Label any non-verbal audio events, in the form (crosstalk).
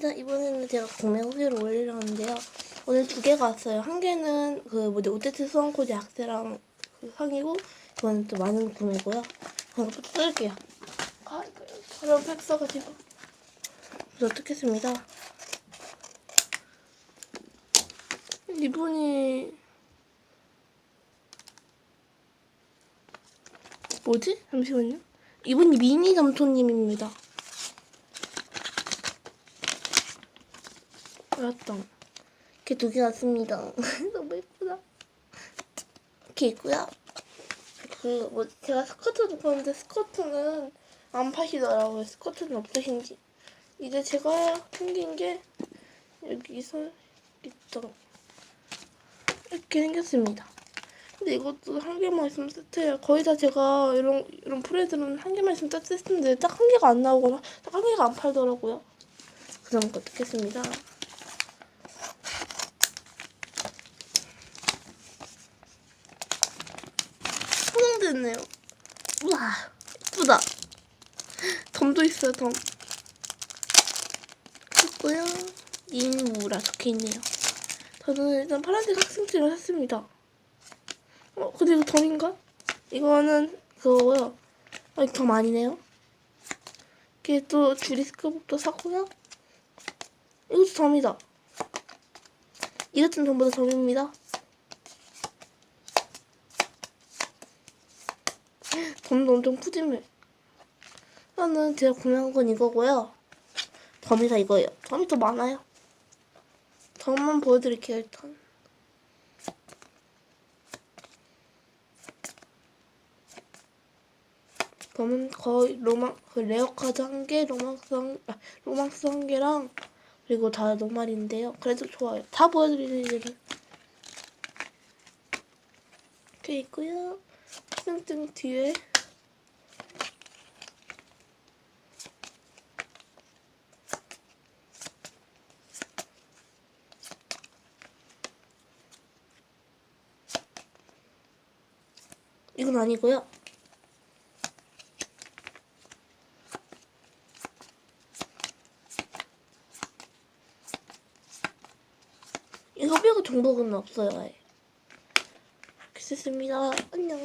일단 이번에는 제가 구매 후기를 올리려는데요. 오늘 두 개가 왔어요. 한 개는 그 뭐지 오테트 수원코디 악세랑 그 상이고 이거는 또 많은 구매고요. 그럼 또 뜯을게요. 아 이거 저런 팩 써가지고 먼저 뜯겠습니다. 이분이 뭐지? 잠시만요. 이분이 미니 점토님입니다. 알았다. 이렇게 두 개 왔습니다. (laughs) 너무 예쁘다. 이렇게 있고요. 그, 뭐, 제가 스커트도 봤는데 스커트는 안 파시더라고요. 스커트는 없으신지. 이제 제가 생긴 게 여기서 있죠. 이렇게 생겼습니다. 근데 이것도 한 개만 있으면 세트예요. 거의 다 제가 이런 이런 프레드는 한 개만 있으면 딱 세트인데 딱 한 개가 안 나오거나 딱 한 개가 안 팔더라고요. 그럼 거 뜯겠습니다. 됐네요. 우와, 예쁘다. 덤도 있어요, 덤. 있고요. 인무라 적혀있네요. 저는 일단 파란색 학생증을 샀습니다. 어, 근데 이거 덤인가? 이거는 그거고요. 아, 이거 덤 아니네요. 이게 또 주리스크북도 사고요. 이것도 덤이다. 이것은 전부 다 덤입니다. 덤도 엄청 푸짐해. 나는 제가 구매한 건 이거고요. 덤이 다 이거예요. 덤이 더 많아요. 덤만 보여드릴게요, 일단. 덤은 거의 로망, 그 레어카드 한 개, 로망스 한, 아, 로망스 한 개랑, 그리고 다 노말인데요. 그래도 좋아요. 다 보여드리는. 이렇게 있고요. 학생증 뒤에 이건 아니고요. 이거 빼고 정보는 없어요. 이렇게 썼습니다. 안녕.